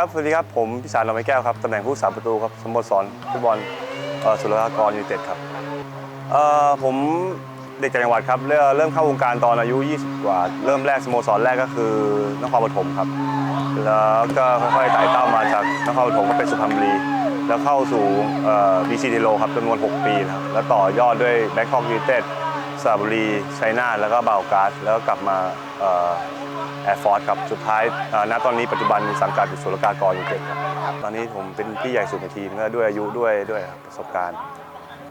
ครับ สวัสดีครับ ผมพิสารลำไม้แก้วครับ ตำแหน่งผู้สาประตูครับ สโมสรฟุตบอลสุรากรยูเต็ดครับผมเด็กจากจังหวัดครับ เริ่มเข้าวงการตอนอายุ 20 กว่า เริ่มแรกสโมสรแรกก็คือนครปฐมครับ แล้วก็ค่อยๆไต่เต้ามาจากนครปฐมก็เป็นสุพรรณบุรี แล้วเข้าสู่บีซีเทโลครับจำนวน 6 ปีนะครับ แล้วต่อยอดด้วยแบงคอกยูเต็ด สระบุรีชัยนาทแล้วก็บาวการ์ดแล้วก็กลับมาแอร์ฟอร์สครับสุดท้ายณตอนนี้ปัจจุบันสังกัดอยู่สุรกากรยูไนเต็ดครับตอนนี้ผมเป็นพี่ใหญ่สุดในทีมก็ด้วยอายุด้วยด้วยประสบการณ์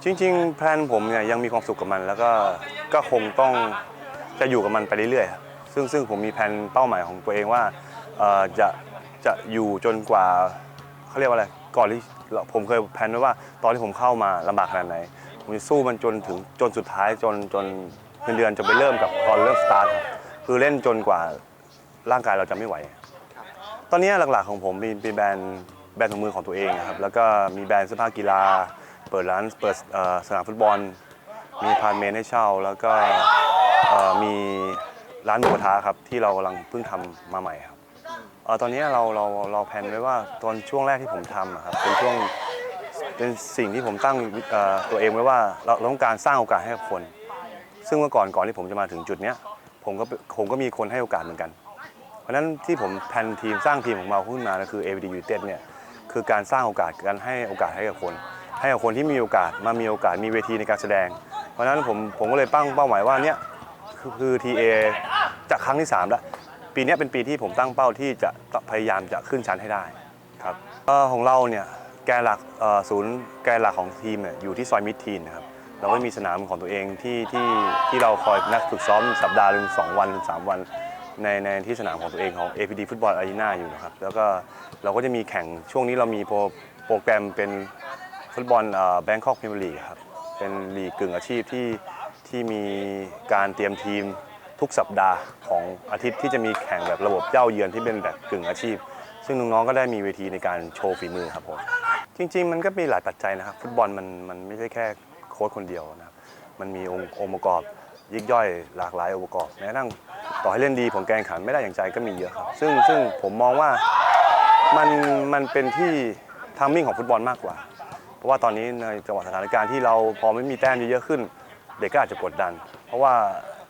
จริง ๆ แพลนผมเนี่ยยังมีความสุขกับมัน แล้วก็ก็คงต้องจะอยู่กับมันไปเรื่อยๆครับซึ่งซึ่งผมมีแผนเป้าหมายของตัวเองว่าจะจะอยู่จนกว่าเขาเรียกว่าอะไรก่อนที่ผมเคยแพลนไว้ว่าตอนที่ผมเข้ามาลำบากขนาดไหน ผมจะสู้มันจนถึงจนสุดท้ายจนจนเงินเดือนจะไปเริ่มกับตอนเริ่มสตาร์ทครับคือเล่นจนกว่าร่างกายเราจะไม่ไหว ตอนนี้หลักๆของผมมีมีแบรนด์แบรนด์ของมือของตัวเองนะครับแล้วก็มีแบรนด์เสื้อผ้ากีฬา เปิดร้านเปิดเอ่อสนามฟุตบอล มีพาร์ทเมนต์ให้เช่า แล้วก็เอ่อมีร้านหมูกระทะครับที่เรากำลังเพิ่งทำมาใหม่ครับเอ่อตอนนี้เราเราเราแพลนไว้ว่าตอนช่วงแรกที่ผมทำอะครับเป็นช่วง เป็นสิ่งที่ผมตั้งตัวเองไว้ว่าเราต้องการสร้างโอกาสให้กับคน ซึ่งเมื่อก่อนก่อนที่ผมจะมาถึงจุดเนี้ยผมก็ผมก็มีคนให้โอกาสเหมือนกัน เพราะฉะนั้นที่ผมแพนทีมสร้างทีมของเราขึ้นมาก็คือ AVD u t e d เนี่ยคือการสร้างโอกาสการให้โอกาสให้กับคน ให้กับคนที่มีโอกาสมามีโอกาสมีเวทีในการแสดง เพราะฉะนั้นผมผมก็เลยตั้งเป้าหมายว่าเนี่ยคือคือ TA จะครั้งที่3แล้วปีนี้เป็นปีที่ผมตั้งเป้าที่จะพยายามจะขึ้นชั้นให้ได้ครับของเราเนี่ย แกนหลักศูนย์แกนหลักของทีมอยู่ที่ซอยมิดทีนนะครับเราก็มีสนามของตัวเองที่ที่ที่เราคอยนักฝึกซ้อมสัปดาห์หนึ่งสองวันสามวันในในที่สนามของตัวเองของ APD ฟุตบอลอารีนาอยู่นะครับแล้วก็เราก็จะมีแข่งช่วงนี้เรามีโปรโปรแกรมเป็นฟุตบอลแบงคอกพรีเมียร์ลีกครับเป็นลีกกึ่งอาชีพที่ที่มีการเตรียมทีมทุกสัปดาห์ของอาทิตย์ที่จะมีแข่งแบบระบบเจ้าเยือนที่เป็นแบบกึ่งอาชีพ ซึ่งน้องๆก็ได้มีเวทีในการโชว์ฝีมือครับผม จริง ๆ มันก็มีหลายปัจจัยนะครับ ฟุตบอลมันมันไม่ใช่แค่โค้ชคนเดียวนะครับมันมีองค์องค์ประกอบยิกย่อยหลากหลายองค์ประกอบแม้กระทั่งต่อให้เล่นดีผลการแข่งขันไม่ได้อย่างใจก็มีเยอะครับ ซึ่งซึ่งผมมองว่ามันมันเป็นที่ทามมิ่งของฟุตบอลมากกว่า เพราะว่าตอนนี้ในจังหวะสถานการณ์ที่เราพอไม่มีแต้มเยอะๆขึ้น เด็กก็อาจจะกดดัน เพราะว่า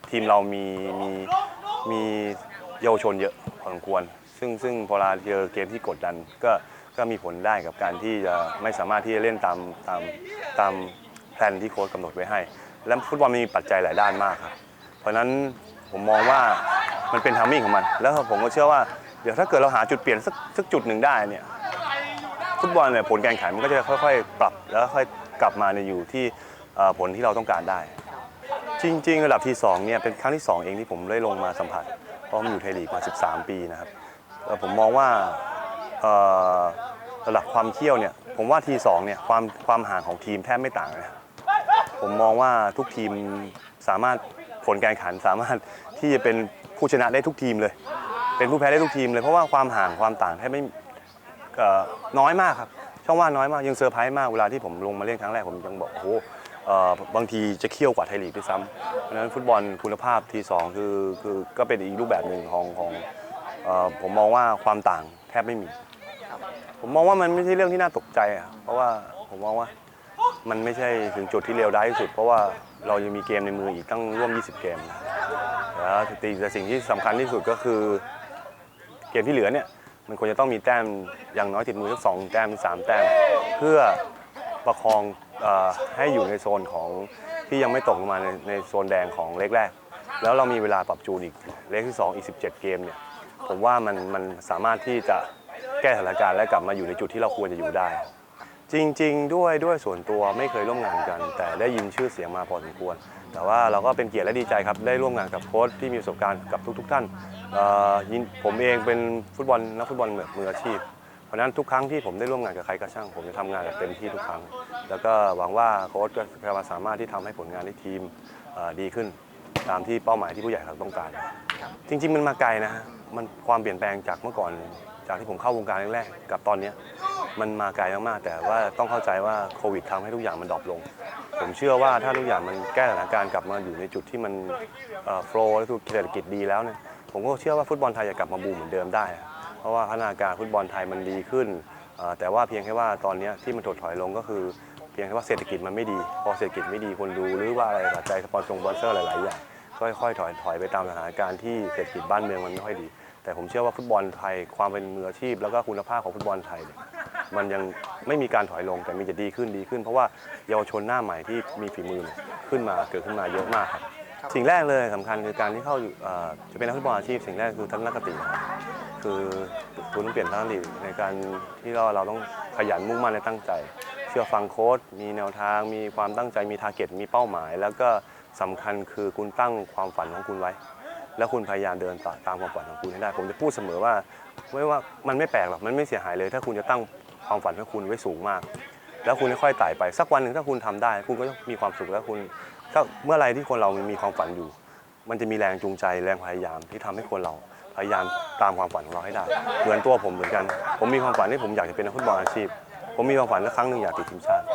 ทีมเรามีมีมีเยาวชนเยอะพอสมควร ซึ่งซึ่งพอเราเจอเกมที่กดดันก็ ก็มีผลได้กับการที่จะไม่สามารถที่จะเล่นตามตามตามแผนที่โค้ชกำหนดไว้ให้ และฟุตบอลมีปัจจัยหลายด้านมากครับ เพราะฉะนั้นผมมองว่ามันเป็นทามมิ่งของมัน แล้วผมก็เชื่อว่าเดี๋ยวถ้าเกิดเราหาจุดเปลี่ยนสักสักจุดหนึ่งได้เนี่ยฟุตบอลเนี่ยผลการแข่งขันมันก็จะค่อยๆ ปรับแล้วค่อยกลับมาในอยู่ที่ผลที่เราต้องการได้ จริง ๆ ระดับที่2เนี่ยเป็นครั้งที่ 2 เองที่ผมได้ลงมาสัมผัสเพราะผมอยู่ไทยลีกมา 13 ปีนะครับผมมองว่า ระดับความเที่ยวเนี่ยผมว่าทีสองเนี่ยความความห่างของทีมแทบไม่ต่างนะผมมองว่าทุกทีมสามารถผลการแข่งขันสามารถที่จะเป็นผู้ชนะได้ทุกทีมเลย เป็นผู้แพ้ได้ทุกทีมเลยเพราะว่าความห่างความต่างแทบไม่น้อยมากครับช่องว่าน้อยมากยังเซอร์ไพรส์มากเวลาที่ผมลงมาเล่นครั้งแรกผมยังบอกโอ้โหบางทีจะเคี่ยวกว่าไทยลีกด้วยซ้ำเพราะฉะนั้นฟุตบอลคุณภาพทีสองคือคือก็เป็นอีกรูปแบบหนึ่งของของ เอ่อผมมองว่าความต่างแทบไม่มี ผมมองว่ามันไม่ใช่เรื่องที่น่าตกใจอะเพราะว่าผมมองว่ามันไม่ใช่ถึงจุดที่เลวร้ายที่สุด เพราะว่าเรายังมีเกมในมืออีกตั้งร่วม 20 เกมแล้วแต่สิ่งที่สำคัญที่สุดก็คือเกมที่เหลือเนี่ยมันควรจะต้องมีแต้มอย่างน้อยติดมือสักสองแต้มสามแต้ม เพื่อประคองเออให้อยู่ในโซนของที่ยังไม่ตกลงมาในในโซนแดงของเล็กแรก แล้วเรามีเวลาปรับจูนอีกเล็กที่ 2 อีก 17 เกมเนี่ย ผมว่ามันมันสามารถที่จะแก้สถานการณ์และกลับมาอยู่ในจุดที่เราควรจะอยู่ได้ จริง ๆ ด้วยด้วยส่วนตัวไม่เคยร่วมงานกัน แต่ได้ยินชื่อเสียงมาพอสมควร แต่ว่าเราก็เป็นเกียรติและดีใจครับ ได้ร่วมงานกับโค้ชที่มีประสบการณ์กับทุก ๆ ท่านเอ่อยินผมเองเป็นฟุตบอลนักฟุตบอลแบบมืออาชีพ เพราะฉะนั้นทุกครั้งที่ผมได้ร่วมงานกับใครก็ช่าง ผมจะทำงานแบบเต็มที่ทุกครั้ง แล้วก็หวังว่าโค้ชก็จะสามารถที่ทำให้ผลงานในทีมเอ่อดีขึ้น ตามที่เป้าหมายที่ผู้ใหญ่เราต้องการ จริง ๆ มันมาไกลนะฮะ มันความเปลี่ยนแปลงจากเมื่อก่อนจากที่ผมเข้าวงการแรกๆกับตอนนี้มันมาไกลมากๆแต่ว่าต้องเข้าใจว่าโควิดทำให้ทุกอย่างมันดรอปลง ผมเชื่อว่าถ้าทุกอย่างมันแก้สถานการณ์กลับมาอยู่ในจุดที่มันโฟล์และคือเศรษฐกิจดีแล้วเนี่ยผมก็เชื่อว่าฟุตบอลไทยจะกลับมาบูมเหมือนเดิมได้ เพราะว่าพัฒนาการฟุตบอลไทยมันดีขึ้น แต่ว่าเพียงแค่ว่าตอนนี้ที่มันถดถอยลงก็คือ เพียงแค่ว่าเศรษฐกิจมันไม่ดี พอเศรษฐกิจไม่ดีคนดูหรือว่าอะไรปัจจัยสปอนเซอร์หลายๆอย่าง ค่อยๆถอยถอยไปตามสถานการณ์ที่เศรษฐกิจบ้านเมืองมันไม่ค่อยดี แต่ผมเชื่อว่าฟุตบอลไทยความเป็นมืออาชีพ แล้วก็คุณภาพของฟุตบอลไทยเนี่ยมันยังไม่มีการถอยลงแต่มีจะดีขึ้นดีขึ้น เพราะว่าเยาวชนหน้าใหม่ที่มีฝีมือเนี่ยขึ้นมาเกิดขึ้นมาเยอะมากครับสิ่งแรกเลยสำคัญคือการที่เข้าเอ่จะเป็นนักฟุตบอลอาชีพ สิ่งแรกคือทัศนคติครับคือคุณต้องเปลี่ยนทัศนคติในการที่เราเราต้องขยันมุ่งมั่นและตั้งใจ เชื่อฟังโค้ชมีแนวทาง มีความตั้งใจมีทาร์เก็ตมีเป้าหมาย แล้วก็ สำคัญคือคุณตั้งความฝันของคุณไว้ แล้วคุณพยายามเดินตาตามความฝันของคุณให้ได้ ผมจะพูดเสมอว่าไม่ว่ามันไม่แปลกหรอกมันไม่เสียหายเลย ถ้าคุณจะตั้งความฝันของคุณไว้สูงมาก แล้วคุณค่อยๆไต่ไปสักวันหนึ่งถ้าคุณทำได้ คุณก็มีความสุขแล้วคุณถ้าเมื่อไรที่คนเรามีความฝันอยู่ มันจะมีแรงจูงใจแรงพยายามที่ทำให้คนเราพยายามตามความฝันของเราให้ได้ เหมือนตัวผมเหมือนกัน ผมมีความฝันที่ผมอยากจะเป็นนักฟุตบอลอาชีพ ผมมีความฝันว่าครั้งหนึ่งอยากติดทีมชาติ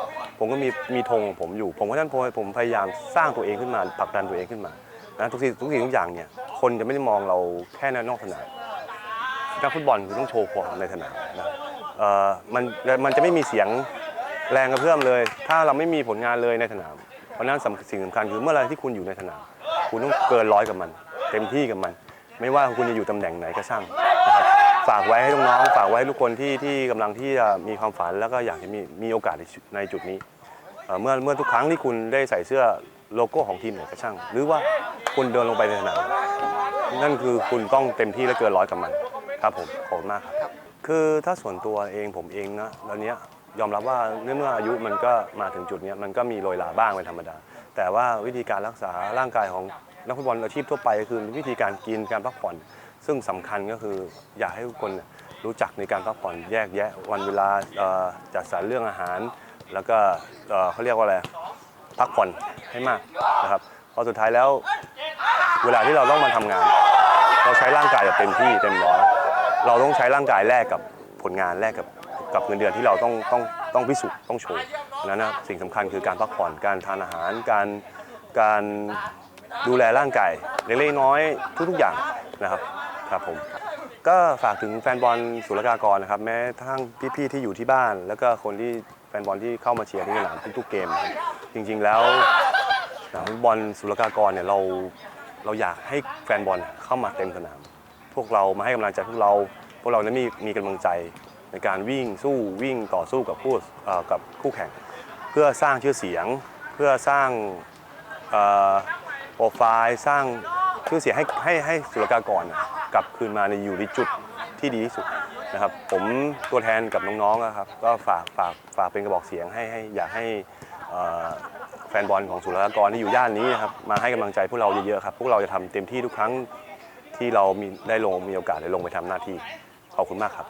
ผมก็มีมีธงของผมอยู่ ผมก็ท่านผมพยายามสร้างตัวเองขึ้นมาผลักดันตัวเองขึ้นมานะทุกสิ่งทุกสิ่งทุกอย่างเนี่ยคนจะไม่ได้มองเราแค่ในนอกสนามนักฟุตบอลคือต้องโชว์ฟอร์มในสนามนะเอ่อมันมันจะไม่มีเสียงแรงกระเพื่อมเลย ถ้าเราไม่มีผลงานเลยในสนาม เพราะนั้นสสิ่งสำคัญคือเมื่อไรที่คุณอยู่ในสนาม คุณต้องเกินร้อยกับมัน เต็มที่กับมัน ไม่ว่าคุณจะอยู่ตำแหน่งไหนก็ช่างนะครับฝากไว้ให้น้องๆฝากไว้ให้ทุกคนที่ที่กำลังที่จะมีความฝันแล้วก็อยากจะมีมีโอกาสในในจุดนี้ เอ่อเมื่อเมื่อทุกครั้งที่คุณได้ใส่เสื้อโลโก้ของทีมไหนก็ช่าง หรือว่าคุณเดินลงไปในสนามนั่นคือคุณต้องเต็มที่และเกินร้อยกับมันครับผมขอบคุณมากครับ คือถ้าส่วนตัวเองผมเองนะตอนเนี้ยยอมรับว่าเมื่ออายุมันก็มาถึงจุดเนี้ยมันก็มีโรยลาบ้างเป็นธรรมดา แต่ว่าวิธีการรักษาร่างกายของนักฟุตบอลอาชีพทั่วไปก็คือวิธีการกินการพักผ่อน ซึ่งสำคัญก็คืออยากให้ทุกคนเนี่ยรู้จักในการพักผ่อนแยกแยะวันเวลาเอ่อจัดสรรเรื่องอาหาร แล้วก็เขาเรียกว่าอะไรพักผ่อนให้มากนะครับพราะสุดท้ายแล้ว เวลาที่เราต้องมาทำงาน เราใช้ร่างกายแบบเต็มที่เต็มร้อยเราต้องใช้ร่างกายแลกกับผลงานแลกกับกับเงินเดือนที่เราต้องต้องต้องพิสูจน์ต้องโชว์นั้นนะสิ่งสำคัญคือการพักผ่อนการทานอาหาร การการดูแลร่างกายเล็กๆน้อยทุกๆอย่างนะครับครับผมก็ฝากถึงแฟนบอลศุลกากรนะครับแม้ทั้งพี่ๆที่อยู่ที่บ้าน แล้วก็คนที่ ฟนบอลที่เข้ามาเชียร์ที่สนามทุกๆเกม จริงๆแล้วสนามฟุตบอลศุลกากรเนี่ยเราเราอยากให้แฟนบอลเข้ามาเต็มสนาม พวกเรามาให้กำลังใจพวกเรา พวกเรานั้นมีมีกำลังใจในการวิ่งสู้วิ่งต่อสู้กับผู้กับคู่แข่ง เพื่อสร้างชื่อเสียง เพื่อสร้างโปรไฟล์สร้างชื่อเสียงให้ให้ให้ศุลกากรกลับคืนมาในอยู่ในจุดที่ดีที่สุด นะครับ ผมตัวแทนกับน้องๆนะครับ ก็ฝากฝากฝากเป็นกระบอกเสียงให้ให้อยากให้แฟนบอลของศุลกากรที่อยู่ย่านนี้นะครับมาให้กำลังใจพวกเราเยอะๆครับ พวกเราจะทำเต็มที่ทุกครั้งที่เรามีได้ลงมีโอกาสได้ลงไปทำหน้าที่ขอบคุณมากครับ